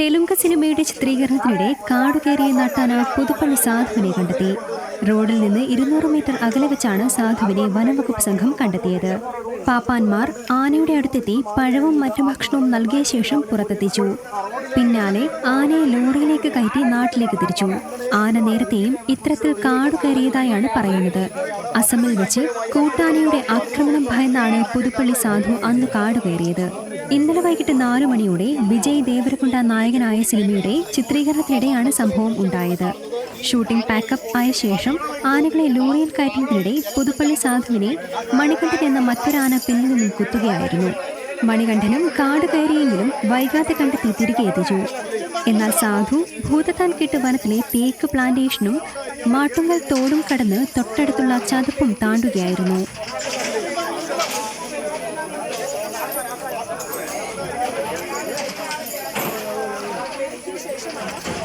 തെലുങ്ക് സിനിമയുടെ ചിത്രീകരണത്തിനിടെ കാടുകേറിയ നട്ടാന പുതുപ്പള്ളി സാധുവിനെ കണ്ടെത്തി. റോഡിൽ നിന്ന് ഇരുന്നൂറ് മീറ്റർ അകലെ വെച്ചാണ് സാധുവിനെ വനംവകുപ്പ് സംഘം കണ്ടെത്തിയത്. പാപ്പാൻമാർ ആനയുടെ അടുത്തെത്തി പഴവും മറ്റു ഭക്ഷണവും നൽകിയ ശേഷം പുറത്തെത്തിച്ചു. പിന്നാലെ ആനയെ ലോറിയിലേക്ക് കയറ്റി നാട്ടിലേക്ക് തിരിച്ചു. ആന നേരത്തെയും ഇത്തരത്തിൽ കാടുകയറിയതായാണ് പറയുന്നത്. അസമിൽ വെച്ച് കൂട്ടാനയുടെ ആക്രമണം ഭയന്നാണ് പുതുപ്പള്ളി സാധു അന്ന് കാട് കയറിയത് ഇന്നലെ വൈകിട്ട് നാലു മണിയോടെ വിജയ് ദേവരകൊണ്ട നായകനായ സിനിമയുടെ ചിത്രീകരണത്തിനിടെയാണ് സംഭവം ഉണ്ടായത്. ഷൂട്ടിംഗ് പാക്കപ്പ് ആയ ശേഷം ആനകളെ ലോറിയിൽ കയറ്റുന്നതിനിടെ പുതുപ്പള്ളി സാധുവിനെ മണികണ്ഠൻ എന്ന മറ്റൊരാന പിന്നിൽ നിന്നും കുത്തുകയായിരുന്നു. മണികണ്ഠനും കാട് കയറിയെങ്കിലും വൈകാതെ കണ്ടെത്തി തിരികെ എത്തിച്ചു. എന്നാൽ സാധു ഭൂതത്താൻ കെട്ട് വനത്തിലെ തേക്ക് പ്ലാന്റേഷനും മാട്ടുങ്ങൾ തോടും കടന്ന് തൊട്ടടുത്തുള്ള ചതുപ്പും താണ്ടുകയായിരുന്നു.